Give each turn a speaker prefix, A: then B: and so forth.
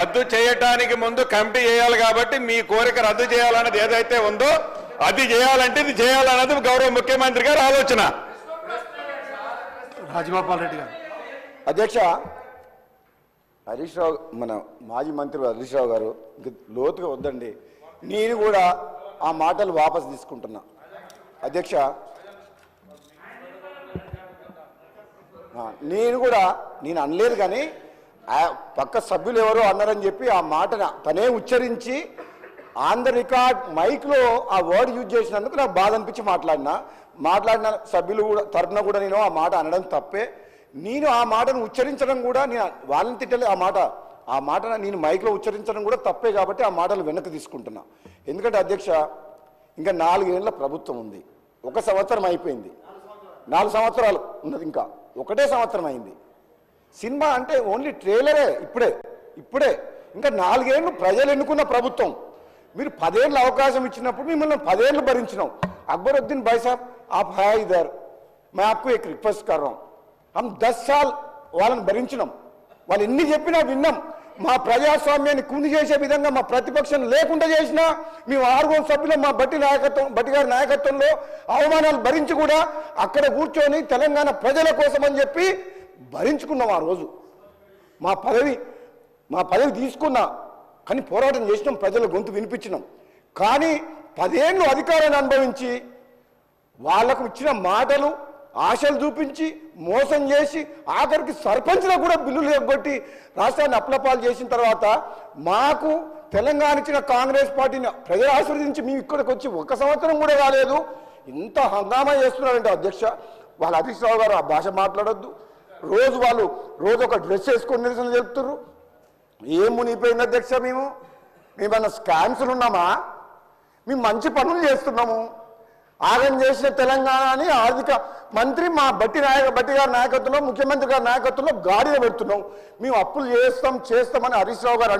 A: రద్దు చేయటానికి ముందు కమిటీ చేయాలి కాబట్టి మీ కోరిక రద్దు చేయాలన్నది ఏదైతే ఉందో అది చేయాలంటే ఇది చేయాలన్నది గౌరవ ముఖ్యమంత్రి గారి ఆలోచన.
B: రాజగోపాల్ రెడ్డి గారు.
C: అధ్యక్ష హరీష్ రావు మన మాజీ మంత్రి హరీష్ రావు గారు లోతుగా వద్దండి. నేను కూడా ఆ మాటలు వాపస్ తీసుకుంటున్నా. అధ్యక్ష నేను కూడా నేను అనలేదు కానీ పక్క సభ్యులు ఎవరో అన్నారని చెప్పి ఆ మాటను తనే ఉచ్చరించి ఆన్ ద రికార్డ్ మైక్లో ఆ వర్డ్ యూజ్ చేసినందుకు నాకు బాధ అనిపించి మాట్లాడినా. మాట్లాడిన సభ్యులు కూడా తరఫున కూడా నేను ఆ మాట అనడం తప్పే. నేను ఆ మాటను ఉచ్చరించడం కూడా నేను వాళ్ళని తిట్టలే. ఆ మాట ఆ మాట నేను మైక్లో ఉచ్చరించడం కూడా తప్పే కాబట్టి ఆ మాటలు వెనక్కి తీసుకుంటున్నా. ఎందుకంటే అధ్యక్ష ఇంకా నాలుగేళ్ళ ప్రభుత్వం ఉంది. ఒక సంవత్సరం అయిపోయింది. నాలుగు సంవత్సరాలు ఉన్నది ఇంకా. ఒకటే సంవత్సరం అయింది. సినిమా అంటే ఓన్లీ ట్రైలరే ఇప్పుడే ఇప్పుడే ఇంకా నాలుగేళ్ళు ప్రజలు ఎన్నుకున్న ప్రభుత్వం మీరు పదేళ్ళు అవకాశం ఇచ్చినప్పుడు మిమ్మల్ని పదేళ్ళు భరించినాం అక్బరుద్దీన్ భాయ్ సాబ్ आप है इधर मैं आपको एक रिक्वेस्ट कर रहा हूं हम दस साल వాళ్ళని భరించినాం వాళ్ళు ఎన్ని చెప్పినా విన్నాం మా ప్రజాస్వామ్యాన్ని కుంది చేసే విధంగా మా ప్రతిపక్షం లేకుండా చేసినా మేము ఆరుగురు సభ్యులు మా బట్టి నాయకత్వం బట్టి గారి నాయకత్వంలో అవమానాలు భరించి కూడా అక్కడ కూర్చొని తెలంగాణ ప్రజల కోసం అని చెప్పి భరించుకున్నాం ఆ రోజు. మా పదవి మా పదవి తీసుకున్నా కానీ పోరాటం చేసినాం ప్రజల గొంతు వినిపించినాం. కానీ పదేళ్ళు అధికారాన్ని అనుభవించి వాళ్ళకు ఇచ్చిన మాటలు ఆశలు చూపించి మోసం చేసి ఆఖరికి సర్పంచ్లో కూడా బిల్లులు ఎగ్గొట్టి రాష్ట్రాన్ని అప్లపాలు చేసిన తర్వాత మాకు తెలంగాణ ఇచ్చిన కాంగ్రెస్ పార్టీని ప్రజలు ఆశీర్వదించి మేము ఇక్కడికి వచ్చి ఒక సంవత్సరం కూడా కాలేదు. ఇంత హంగామా చేస్తున్నారంటే అధ్యక్ష. వాళ్ళ హరీష్ రావు గారు ఆ భాష మాట్లాడొద్దు. రోజు వాళ్ళు రోజు ఒక డ్రెస్ వేసుకొని నిరసన చెప్తున్నారు ఏం మునిగిపోయింది అధ్యక్ష మేము? మేమన్నా స్కామ్స్లు ఉన్నామా? మేము మంచి పనులు చేస్తున్నాము. ఆగం చేసిన తెలంగాణని ఆర్థిక మంత్రి మా బట్టి నాయక బట్టి గారి నాయకత్వంలో ముఖ్యమంత్రి గారి నాయకత్వంలో గాడిలో పెడుతున్నాం. మేము అప్పులు చేస్తాం చేస్తామని హరీష్ రావు గారు